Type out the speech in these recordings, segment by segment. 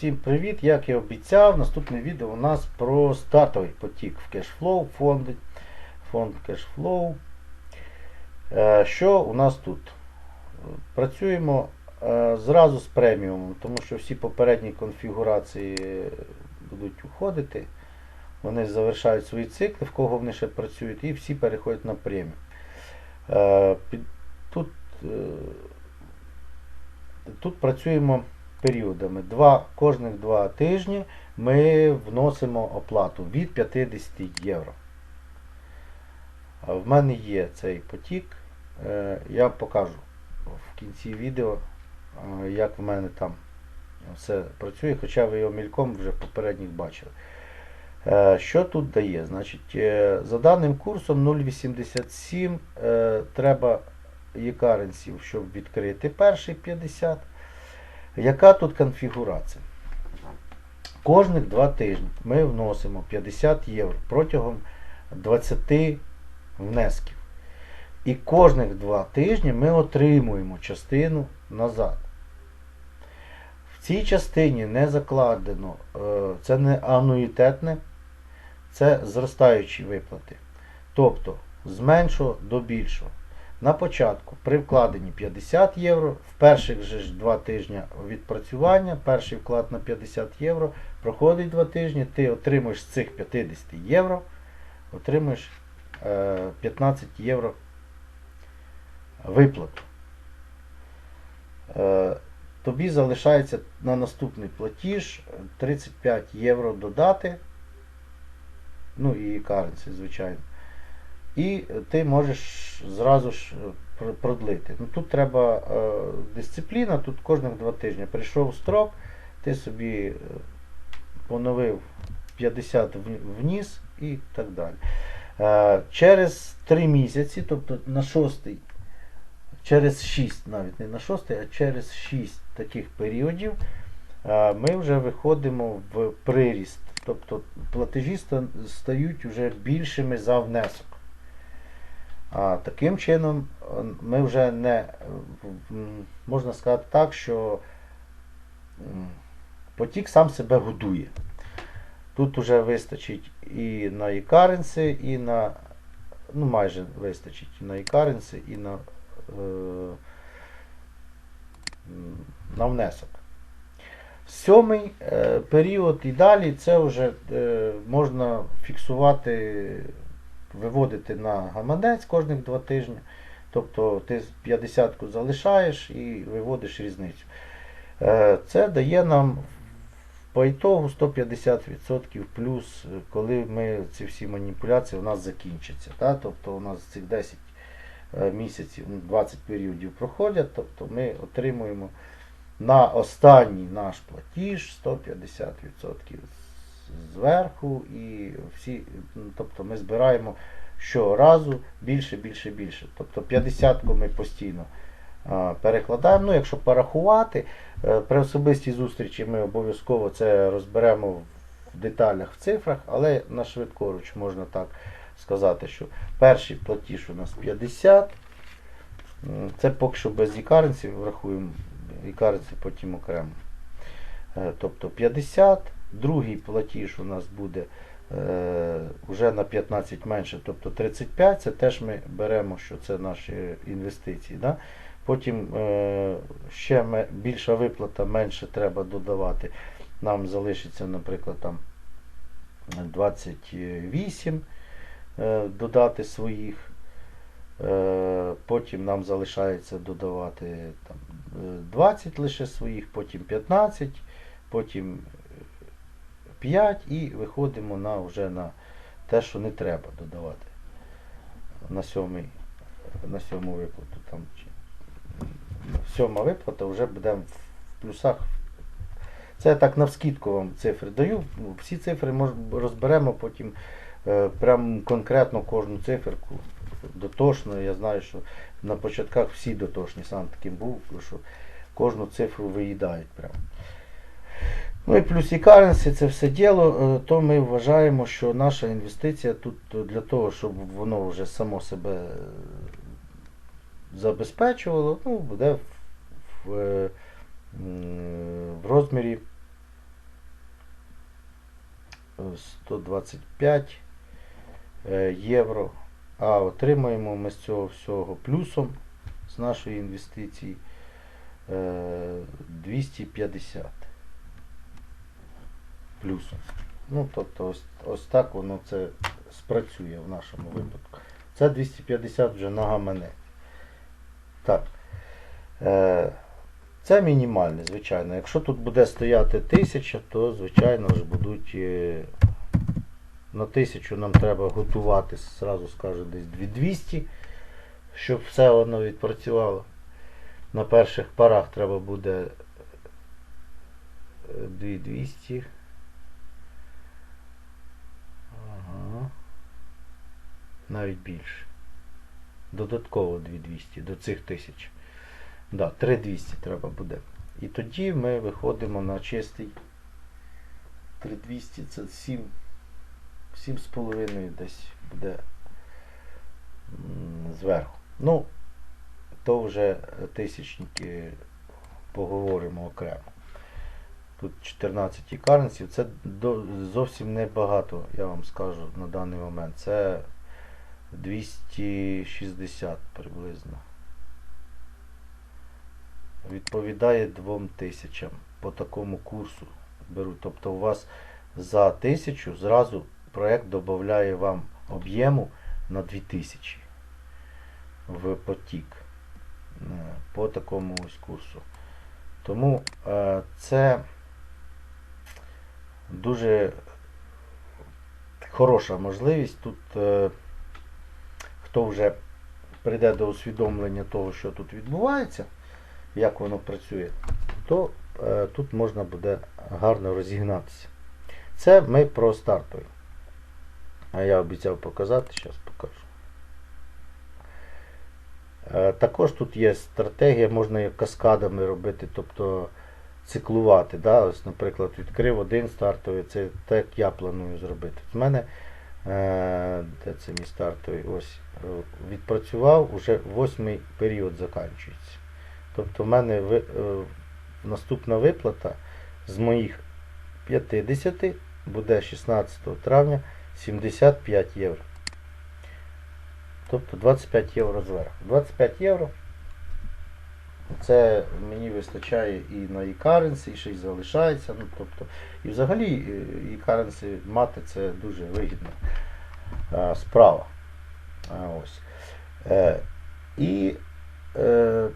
Всім привіт! Як і обіцяв, наступне відео у нас про стартовий потік в кешфлоу, фонд, фонд кешфлоу. Е, Що у нас тут? Працюємо е, зразу з преміумом, тому що всі попередні конфігурації будуть уходити. Вони завершають свої цикли, в кого вони ще працюють, і всі переходять на преміум. Е, Тут, тут працюємо періодами. Два, кожних два тижні ми вносимо оплату від 50 євро. В мене є цей потік. Е, Я покажу в кінці відео, е, як в мене там все працює, хоча ви його мільком вже в попередніх бачили. Е, Що тут дає? Значить, за даним курсом 0,87 е, треба є-каренсів, щоб відкрити перший 50. Яка тут конфігурація? Кожних два тижні ми вносимо 50 євро протягом 20 внесків. І кожних два тижні ми отримуємо частину назад. В цій частині не закладено, е, це не ануїтетне, це зростаючі виплати. Тобто з меншого до більшого. На початку при вкладенні 50 євро, в перших же ж два тижні відпрацювання, перший вклад на 50 євро, проходить два тижні, ти отримуєш з цих 50 євро, отримуєш е, 15 євро виплату. Е, тобі залишається на наступний платіж 35 євро додати. Ну і каренці, звичайно. І ти можеш зразу ж е, продлити. Ну, тут треба е, дисципліна, тут кожних два тижні. Прийшов строк, ти собі е, поновив 50 в- вніс і так далі. Е, через 3 місяці, тобто на шостий, через 6, навіть не на шостий, а через 6 таких періодів е, ми вже виходимо в приріст. Тобто платежі стають вже більшими за внесок. А таким чином е, ми вже не можна сказати так, що потік сам себе годує. Тут вже вистачить і на ікаренси, і на ну майже вистачить і на ікаренси, і на, е, на внесок. Сьомий е, період і далі це вже е, можна фіксувати, виводити на гаманець кожних два тижні. Тобто ти 50-ку залишаєш і виводиш різницю. Е, це дає нам по ітогу 150% плюс, е, коли ми ці всі маніпуляції у нас закінчаться. Та? Тобто у нас цих 10 е, місяців, ну, 20 періодів проходять, тобто ми отримуємо на останній наш платіж 150% з- зверху і всі, ну, тобто ми збираємо щоразу більше, більше, більше. Тобто 50-ку ми постійно перекладаємо. Ну, якщо порахувати, е, при особистій зустрічі ми обов'язково це розберемо в деталях, в цифрах, але на швидкоруч можна так сказати, що перший платіж у нас 50. Це поки що без ікаренців, врахуємо ікаренці потім окремо. Е, Тобто 50, другий платіж у нас буде е, вже на 15 менше, тобто 35, це теж ми беремо, що це наші інвестиції. Да? Потім е, ще більша виплата, менше треба додавати. Нам залишиться, наприклад, там 28 е, додати своїх. Е, Потім нам залишається додавати там, е, 20 лише своїх, потім 15, потім 5 і виходимо на, вже на те, що не треба додавати на сьомий, на сьому виплату. Там, сьома виплата вже буде в плюсах. Це так навскідку вам цифри даю. Всі цифри мож, розберемо потім е, прям конкретно кожну циферку дотошно. Я знаю, що на початках всі дотошні, сам таким був, що кожну цифру виїдають прямо. Ну і плюс і currency, це все діло, е, то ми вважаємо, що наша інвестиція тут е, для того, щоб воно вже само себе е, забезпечувало, ну, буде в, в, розмірі е, 125 е, євро. А отримаємо ми з цього всього плюсом з нашої інвестиції е, 250 плюсом. Ну, тобто ось, ось так воно це спрацює в нашому випадку. Це 250 вже на гаманець. Так. Е, це мінімальне, звичайно. Якщо тут буде стояти 1000, то звичайно ж будуть е, на 1000 нам треба готувати, зразу скажу, десь 2200, щоб все воно відпрацювало. На перших парах треба буде е, 2200. Навіть більше. Додатково 2200 до цих тисяч. Да, 3200 треба буде. І тоді ми виходимо на чистий 3200 це 7 7,5 десь буде зверху. Ну, то вже тисячники поговоримо окремо. Тут 14 каренсів. Це зовсім небагато, я вам скажу на даний момент. Це 260 приблизно. Відповідає 2000 по такому курсу беру. Тобто у вас за 1000 зразу проект додає вам об'єму на 2000 в потік е, по такому ось курсу. Тому е, це дуже хороша можливість. Тут е, хто вже прийде до усвідомлення того, що тут відбувається, як воно працює, то е, тут можна буде гарно розігнатися. Це ми про стартовий. А я обіцяв показати, зараз покажу. Е, Також тут є стратегія, можна як каскадами робити, тобто циклувати. Да? Ось, наприклад, відкрив один стартовий, це так я планую зробити. В мене е, де це мій стартовий? Ось відпрацював, уже восьмий період закінчується. Тобто в мене ви, е, наступна виплата з моїх 50 буде 16 травня 75 євро. Тобто 25 євро зверху. 25 євро. Це мені вистачає і на e-currency, і ще й залишається. Ну, тобто, і взагалі е, e-currency мати це дуже вигідна е, справа. Ось. Е, і е,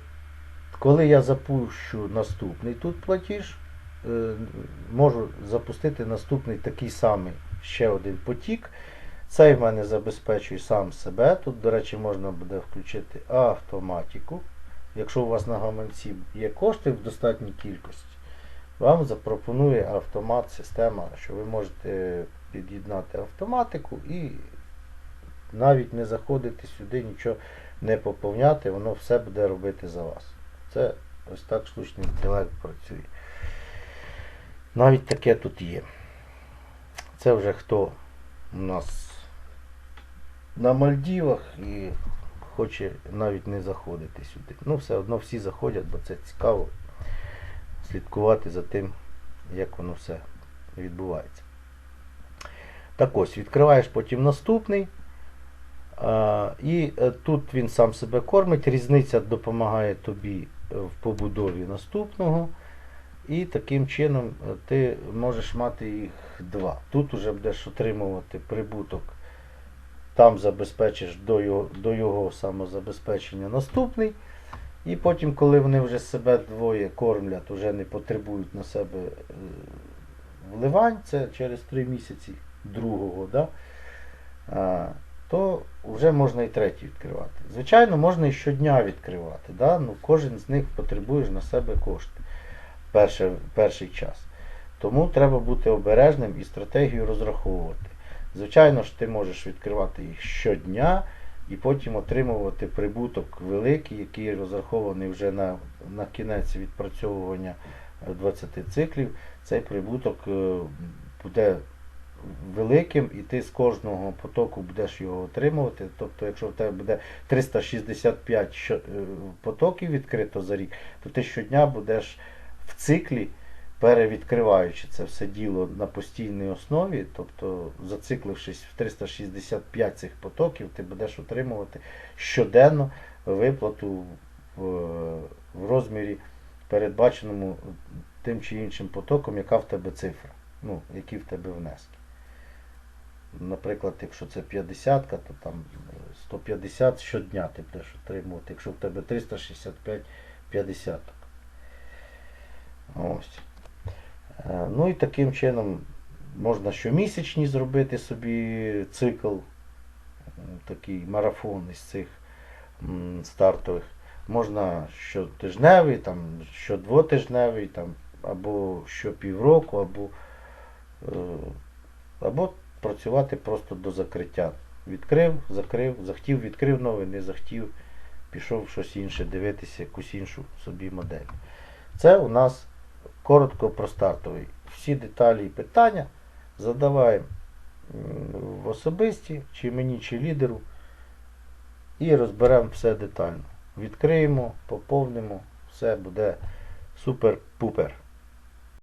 коли я запущу наступний тут платіж, е, можу запустити наступний такий самий ще один потік. Цей в мене забезпечує сам себе. Тут, до речі, можна буде включити автоматику. Якщо у вас на гаманці є кошти в достатній кількості, вам запропонує автомат, система, що ви можете під'єднати автоматику і навіть не заходити сюди, нічого не поповняти, воно все буде робити за вас. Це ось так штучний інтелект працює. Навіть таке тут є. Це вже хто у нас на Мальдівах і хоче навіть не заходити сюди. Ну, все одно всі заходять, бо це цікаво слідкувати за тим, як воно все відбувається. Так ось, відкриваєш потім наступний. І е, тут він сам себе кормить. Різниця допомагає тобі е, в побудові наступного. І таким чином е, ти можеш мати їх два. Тут вже будеш отримувати прибуток, там забезпечиш до його, до його самозабезпечення наступний. І потім, коли вони вже себе двоє кормлять, вже не потребують на себе вливань, це через 3 місяці другого, да? То вже можна і третій відкривати. Звичайно, можна і щодня відкривати. Да? Ну, кожен з них потребує на себе кошти перший, перший час. Тому треба бути обережним і стратегію розраховувати. Звичайно ж, ти можеш відкривати їх щодня і потім отримувати прибуток великий, який розрахований вже на, на кінець відпрацьовування е, 20 циклів. Цей прибуток е, буде великим, і ти з кожного потоку будеш його отримувати. Тобто, якщо в тебе буде 365 е, потоків відкрито за рік, то ти щодня будеш в циклі перевідкриваючи це все діло на постійній основі, тобто зациклившись в 365 цих потоків, ти будеш отримувати щоденно виплату в, в розмірі, передбаченому тим чи іншим потоком, яка в тебе цифра, ну, які в тебе внески. Наприклад, якщо це 50, то там е, 150 щодня ти будеш отримувати, якщо в тебе 365 50. Ось. Е, Ну і таким чином можна щомісячні зробити собі цикл, такий марафон із цих стартових. Можна щотижневий, там, щодвотижневий, там, або щопівроку, або, е, або працювати просто до закриття. Відкрив, закрив, захотів, відкрив новий, не захотів, пішов щось інше дивитися, якусь іншу собі модель. Це у нас коротко про стартовий. Всі деталі і питання задаваємо в особисті, чи мені, чи лідеру, і розберемо все детально. Відкриємо, поповнимо, все буде супер-пупер.